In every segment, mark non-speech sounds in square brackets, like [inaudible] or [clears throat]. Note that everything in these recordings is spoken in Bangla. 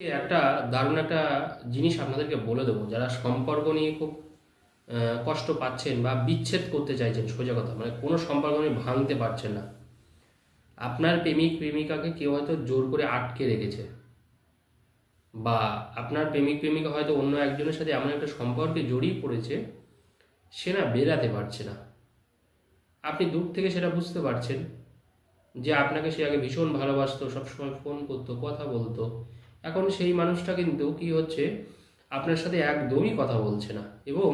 একটা দারুণ একটা জিনিস আপনাদেরকে বলে দেবো। যারা সম্পর্ক নিয়ে খুব কষ্ট পাচ্ছেন বা বিচ্ছেদ করতে চাইছেন সোজা কথা মানে কোনো সম্পর্ক নিয়ে ভাঙতে পারছেন না, আপনার প্রেমিক, প্রেমিকাকে কেউ হয়তো জোর করে আটকে রেখেছে বা আপনার প্রেমিক, প্রেমিকা হয়তো অন্য একজনের সাথে এমন একটা সম্পর্কে জড়িয়ে পড়েছে, সে না বেরাতে পারছে না। আপনি দূর থেকে সেটা বুঝতে পারছেন যে আপনাকে সে আগে ভীষণ ভালোবাসতো, সবসময় ফোন করতো, কথা বলতো এখন সেই মানুষটা কিন্তু কি হচ্ছে, আপনার সাথে একদমই কথা বলছে না এবং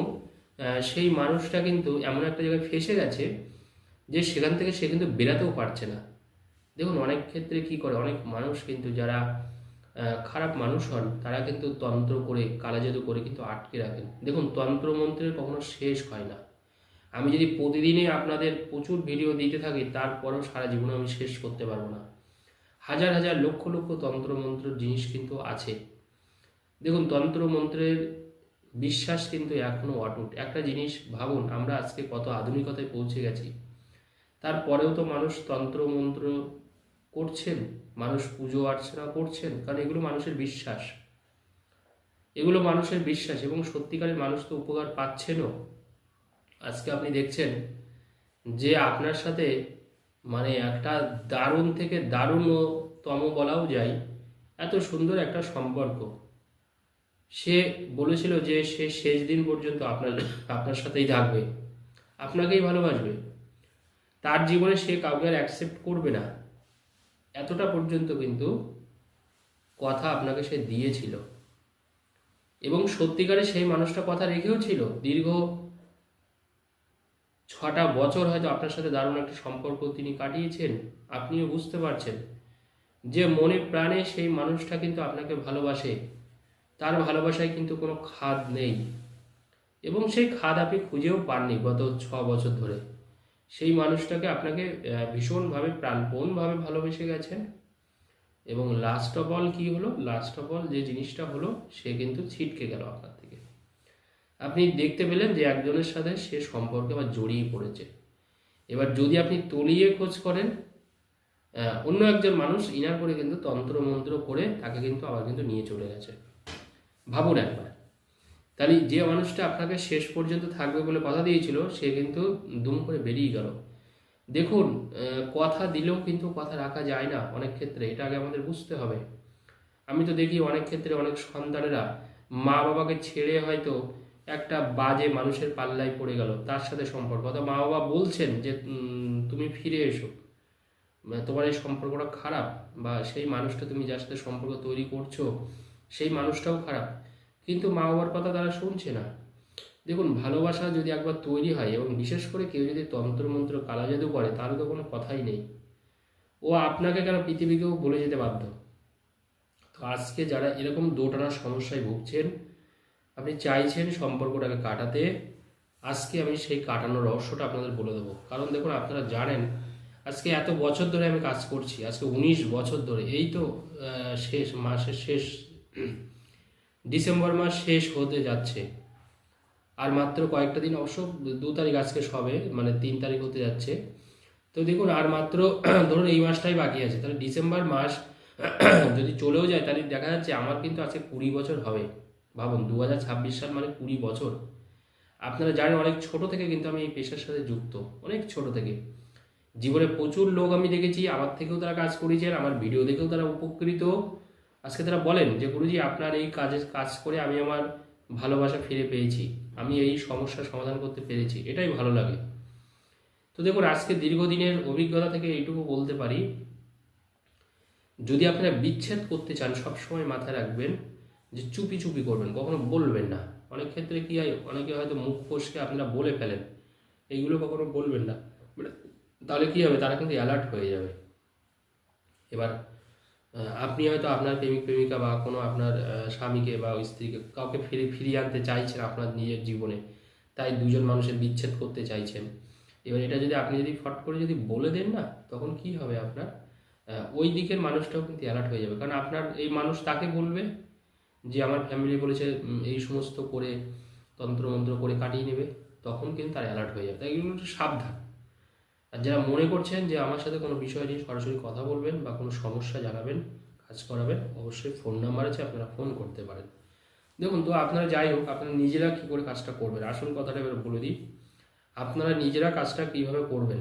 সেই মানুষটা কিন্তু এমন একটা জায়গায় ফেসে গেছে যে সেখান থেকে সে কিন্তু বেরাতেও পারছে না। দেখুন, অনেক ক্ষেত্রে কি করে, অনেক মানুষ কিন্তু যারা খারাপ মানুষ হন, তারা কিন্তু তন্ত্র করে, কালাজাদু করে কিন্তু আটকে রাখেন। দেখুন তন্ত্র মন্ত্রের কখনো শেষ হয় না। আমি যদি প্রতিদিনই আপনাদের প্রচুর ভিডিও দিতে থাকি, তারপরেও সারা জীবনে আমি শেষ করতে পারব না। হাজার হাজার লক্ষ লক্ষ তন্ত্র মন্ত্র জিনিস কিন্তু আছে। দেখুন তন্ত্র মন্ত্রের বিশ্বাস কিন্তু এখনও অটুট। একটা জিনিস ভাবুন, আমরা আজকে কত আধুনিকতায় পৌঁছে গেছি। তারপরেও তো মানুষ তন্ত্র মন্ত্র করছেন, মানুষ পুজো অর্চনা করছেন, কারণ এগুলো মানুষের বিশ্বাস। এগুলো মানুষের বিশ্বাস এবং সত্যিকারের মানুষ তো উপকার পাচ্ছেনও। আজকে আপনি দেখছেন যে আপনার সাথে মানে একটা দারুণ থেকে দারুণতম বলাও যায়। এত সুন্দর একটা সম্পর্ক। সে বলেছিল যে সে শেষ দিন পর্যন্ত আপনার আপনার সাথেই থাকবে। আপনাকেই ভালোবাসবে। তার জীবনে সে কাউকে আর অ্যাকসেপ্ট করবে না। এতটা পর্যন্ত কিন্তু কথা আপনাকে সে দিয়েছিল। এবং সত্যিকারে সেই মানুষটা কথা রেখেও ছিল। দীর্ঘ ছটা বছর হয়তো আপনার সাথে দারুণ একটা সম্পর্ক তিনি কাটিয়েছেন, আপনিও বুঝতে পারছেন। যে মনে প্রাণে সেই মানুষটা কিন্তু আপনাকে ভালোবাসে, তার ভালোবাসায় কিন্তু কোনো খাদ নেই। এবং সেই খাদ আপনি খুঁজেও পাননি গত ছ বছর ধরে। সেই মানুষটাকে আপনাকে ভীষণভাবে, প্রাণপণভাবে ভালোবেসে গেছেন। এবং লাস্ট অফ অল কী হলো? লাস্ট অফ অল যে জিনিসটা হলো, সে কিন্তু ছিটকে গেল আপনার আপনি দেখতে পেলেন যে একজনের সাথে সে সম্পর্কে আবার জড়িয়ে পড়েছে। এবার যদি আপনি তলিয়ে খোঁজ করেন অন্য একজন মানুষ ইনার করে কিন্তু তন্ত্র মন্ত্র করে তাকে কিন্তু আবার কিন্তু নিয়ে চলে গেছে। ভাবুন একবার। তাহলে যে মানুষটা আপনাকে শেষ পর্যন্ত থাকবে বলে কথা দিয়েছিল, সে কিন্তু দুম করে বেরিয়ে গেল। দেখুন কথা দিলেও কিন্তু কথা রাখা যায় না অনেক ক্ষেত্রে, এটা আগে আমাদের বুঝতে হবে। আমি তো দেখি অনেক ক্ষেত্রে অনেক সন্তানেরা মা বাবাকে ছেড়ে হয়তো একটা বাজে মানুষের পাল্লায় পড়ে গেল, তার সাথে সম্পর্ক। অথবা মা বাবা বলছেন যে তুমি ফিরে এসো। মানে তোমার এই সম্পর্কটা খারাপ বা সেই মানুষটা তুমি যার সাথে সম্পর্ক তৈরি করছ, সেই মানুষটাও খারাপ। কিন্তু মা বাবার কথা তারা শুনছে না। দেখুন, ভালোবাসা যদি একবার তৈরি হয় এবং বিশেষ করে কেউ যদি তন্ত্রমন্ত্র কালা জাদু করে, তাহলে তো কোনো কথাই নেই। ও আপনাকে কেন পৃথিবীকেও বলে যেতে বাধ্য? তো আজকে যারা এরকম দোটানার সমস্যায় ভুগছেন আপনি চাইছেন সম্পর্কটাকে কাটাতে, আজকে আমি সেই কাটানোর রহস্যটা আপনাদের বলে দেবো। কারণ দেখুন, আপনারা জানেন, আজকে এত বছর ধরে আমি কাজ করছি, আজকে উনিশ বছর ধরে, এই তো শেষ মাসের শেষ, ডিসেম্বর মাস শেষ হতে যাচ্ছে। আর মাত্র কয়েকটা দিন, অবশ্য দু তারিখ আজকে সবে মানে তিন তারিখ হতে যাচ্ছে। তো দেখুন, আর মাত্র, [clears throat] ধরুন এই মাসটাই বাকি আছে, তাহলে ডিসেম্বর মাস, [clears throat] যদি চলেও যায়, তাহলে দেখা যাচ্ছে আমার কিন্তু আজকে কুড়ি বছর হবে। ভাবুন দু হাজার ছাব্বিশ সাল মানে কুড়ি বছর। আপনারা জানেন অনেক ছোট থেকে কিন্তু আমি এই পেশার সাথে যুক্ত, অনেক ছোট থেকে। জীবনে প্রচুর লোক আমি দেখেছি, আমার থেকেও তারা কাজ করেছেন আমার ভিডিও দেখেও তারা উপকৃত। আজকে তারা বলেন যে, গুরুজি, আপনার এই কাজে, কাজ করে আমি আমার ভালোবাসা ফিরে পেয়েছি। আমি এই সমস্যার সমাধান করতে পেরেছি। এটাই ভালো লাগে। তো দেখুন, আজকে দীর্ঘদিনের অভিজ্ঞতা থেকে এইটুকু বলতে পারি। যদি আপনারা বিচ্ছেদ করতে চান, সবসময় মাথায় রাখবেন যে চুপি চুপি করবেন, কখনো বলবেন না। অনেক ক্ষেত্রে কি হয়, অনেকে হয়তো মুখ ফসকে আপনারা বলে ফেলেন, এইগুলো কখনো বলবেন না। মানে তাহলে কি হবে, তারা কিন্তু অ্যালার্ট হয়ে যাবে। এবার আপনি হয়তো আপনার প্রেমিক, প্রেমিকা বা কোনো আপনার স্বামীকে বা স্ত্রীকে কাউকে ফিরে ফিরিয়ে আনতে চাইছেন আপনার নিজের জীবনে, তাই দুজন মানুষের বিচ্ছেদ করতে চাইছেন। এবার এটা যদি আপনি যদি ফট করে যদি বলে দেন না, তখন কি হবে আপনার? ওই দিকের মানুষটাও কিন্তু অ্যালার্ট হয়ে যাবে। কারণ আপনার, এই মানুষ তাকে বলবে যে আমার ফ্যামিলি বলেছে এই সমস্ত করে, তন্ত্রমন্ত্র করে কাটিয়ে নেবে। তখন কিন্তু তার অ্যালার্ট হয়ে যাবে। তাই এগুলো একটু সাবধান। আর যারা মনে করছেন যে আমার সাথে কোনো বিষয় নিয়ে সরাসরি কথা বলবেন বা কোনো সমস্যা জানাবেন, কাজ করাবেন, অবশ্যই ফোন নাম্বার আছে, আপনারা ফোন করতে পারেন। দেখুন তো, আপনারা যাই হোক, আপনারা নিজেরা কী করে কাজটা করবেন? আসল কথাটা এবার বলে দিই। আপনারা নিজেরা কাজটা কীভাবে করবেন?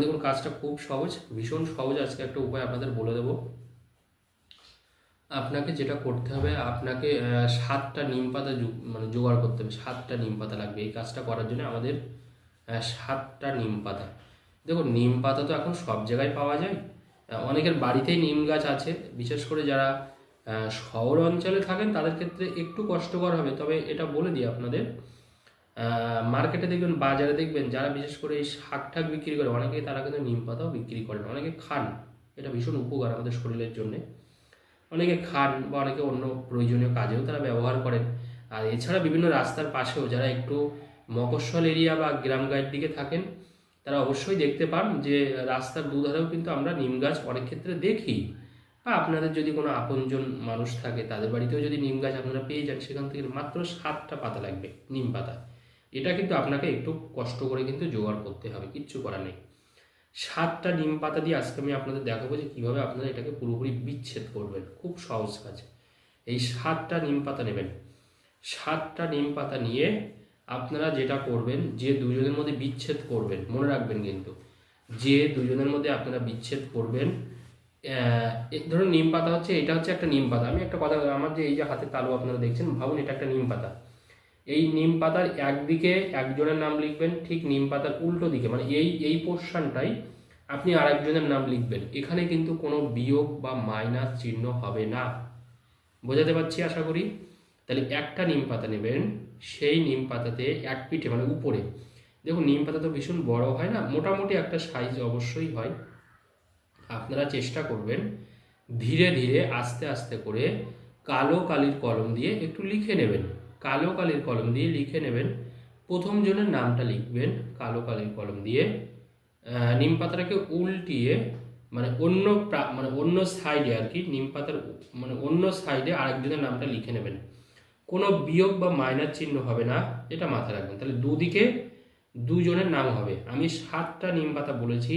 দেখুন, কাজটা খুব সহজ, ভীষণ সহজ। আজকে একটা উপায় আপনাদের বলে দেবো। আপনাকে যেটা করতে হবে, আপনাকে সাতটা নিম পাতা মানে জোগাড় করতে হবে, সাতটা নিম পাতা লাগবে। এই কাজটা করার জন্য আমাদের সাতটা নিম পাতা। দেখুন, নিম পাতা তো এখন সব জায়গায় পাওয়া যায়। অনেকের বাড়িতেই নিম গাছ আছে। বিশেষ করে যারা শহর অঞ্চলে থাকেন, তাদের ক্ষেত্রে একটু কষ্টকর হবে। তবে এটা বলে দিই আপনাদের মার্কেটে দেখবেন, বাজারে দেখবেন, যারা বিশেষ করে এই শাক ঠাক বিক্রি করে অনেকে তারা কিন্তু নিম পাতাও বিক্রি করেন, অনেকে খান। এটা ভীষণ উপকার আমাদের শরীরের জন্যে। অনেকে খান বা অনেকে অন্য প্রয়োজনীয় কাজেও তারা ব্যবহার করেন। আর এছাড়া বিভিন্ন রাস্তার পাশেও যারা একটু মফস্বল এরিয়া বা গ্রাম গায়ের দিকে থাকেন, তারা অবশ্যই দেখতে পান যে রাস্তার দুধারেও কিন্তু আমরা নিম গাছ অনেক ক্ষেত্রে দেখি। বা আপনাদের যদি কোনো আপনজন মানুষ থাকে, তাদের বাড়িতেও যদি নিম গাছ আপনারা পেয়ে যান, সেখান থেকে মাত্র সাতটা পাতা লাগবে নিম পাতা। এটা কিন্তু আপনাকে একটু কষ্ট করে কিন্তু জোগাড় করতে হবে, কিচ্ছু করার নেই। সাতটা নিম পাতা দিয়ে আজকে আমি আপনাদের দেখাবো যে কীভাবে আপনারা এটাকে পুরোপুরি বিচ্ছেদ করবেন। খুব সহজ কাজ। এই সাতটা নিম পাতা নেবেন। সাতটা নিম পাতা নিয়ে আপনারা যেটা করবেন, যে দুজনের মধ্যে বিচ্ছেদ করবেন, মনে রাখবেন কিন্তু, যে দুজনের মধ্যে আপনারা বিচ্ছেদ করবেন ধরুন নিম পাতা হচ্ছে, এটা হচ্ছে একটা নিম পাতা। আমি একটা কথা, আমার যে এই যে হাতে তালু আপনারা দেখছেন, ভাবুন এটা একটা নিম পাতা। এই নিম পাতার একদিকে একজনের নাম লিখবেন, ঠিক নিম পাতার উল্টো দিকে মানে এই এই পোর্শনটাই আপনি আরেকজনের নাম লিখবেন। এখানে কিন্তু কোনো বিয়োগ বা মাইনাস চিহ্ন হবে না। বোঝাতে পারছি আশা করি? তাহলে একটা নিম পাতা নেবেন, সেই নিম পাতাতে এক পিঠে মানে উপরে। দেখুন, নিম পাতা তো ভীষণ বড় হয় না? মোটামুটি একটা সাইজ অবশ্যই হয়। আপনারা চেষ্টা করবেন ধীরে ধীরে, আস্তে আস্তে করে কালো কালির কলম দিয়ে একটু লিখে নেবেন। কালো কালির কলম দিয়ে লিখে নেবেন। প্রথম জনের নামটা লিখবেন, কালো কালির কলম দিয়ে। নিম পাতাটাকে উল্টিয়ে মানে অন্য মানে অন্য সাইডে আর কি নিম পাতার মানে অন্য সাইডে আরেকজনের নামটা লিখে নেবেন। কোনো বিয়োগ বা মাইনার চিহ্ন হবে না, এটা মাথায় রাখবেন। তাহলে দুদিকে দুজনের নাম হবে। আমি সাতটা নিম পাতা বলেছি।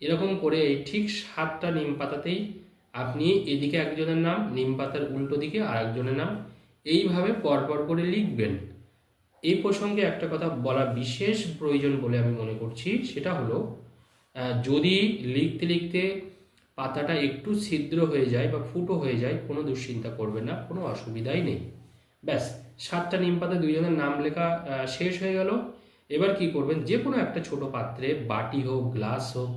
এরকম করে এই ঠিক সাতটা নিম পাতাতেই আপনি এদিকে একজনের নাম, নিম পাতার উল্টো দিকে আরেকজনের নাম, এইভাবে পরপর করে লিখবেন। এই প্রসঙ্গে একটা কথা বলা বিশেষ প্রয়োজন বলে আমি মনে করছি, সেটা হলো যদি লিখতে লিখতে পাতাটা একটু ছিদ্র হয়ে যায় বা ফুটো হয়ে যায়, কোনো দুশ্চিন্তা করবেন না, কোনো অসুবিধাই নেই। ব্যাস, সাতটা নিম পাতা, দুইজনের নাম লেখা শেষ হয়ে গেল। এবার কি করবেন? যে কোনো একটা ছোট পাত্রে বাটি হোক, গ্লাস হোক,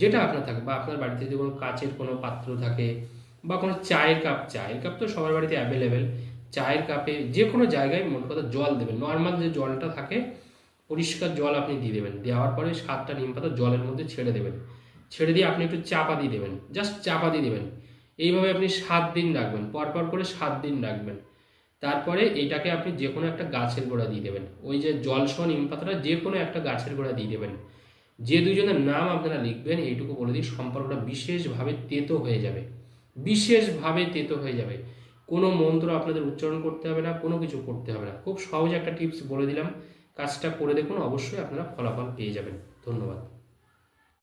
যেটা আপনার থাকে, বা আপনার বাড়িতে যদি কোনো কাচের কোনো পাত্র থাকে, বা কোনো চায়ের কাপ চায়ের কাপ তো সবার বাড়িতে অ্যাভেলেবেল চায়ের কাপে যে কোনো জায়গায় মোট কথা জল দেবেন। নর্মাল যে জলটা থাকে, পরিষ্কার জল আপনি দিয়ে দেবেন। দেওয়ার পরে সাতটা নিম পাতা জলের মধ্যে ছেড়ে দেবেন। ছেড়ে দিয়ে আপনি একটু চাপা দিয়ে দেবেন। জাস্ট চাপা দিয়ে দেবেন। এইভাবে আপনি সাত দিন রাখবেন। পরপর করে সাত দিন রাখবেন। তারপরে এটাকে আপনি যে কোনো একটা গাছের গোড়া দিয়ে দেবেন। ওই যে জলসহ নিম পাতাটা যে কোনো একটা গাছের গোড়া দিয়ে দেবেন। যে দুজনের নাম আপনারা লিখবেন, এইটুকু বলে দিই, সম্পর্কটা বিশেষভাবে তেতো হয়ে যাবে। বিশেষভাবে তেতো হয়ে যাবে। কোনো মন্ত্র আপনাদের উচ্চারণ করতে হবে না, কোনো কিছু করতে হবে না। খুব সহজ একটা টিপস বলে দিলাম। কাজটা করে দেখুন, অবশ্যই আপনারা ফলাফল পেয়ে যাবেন। ধন্যবাদ।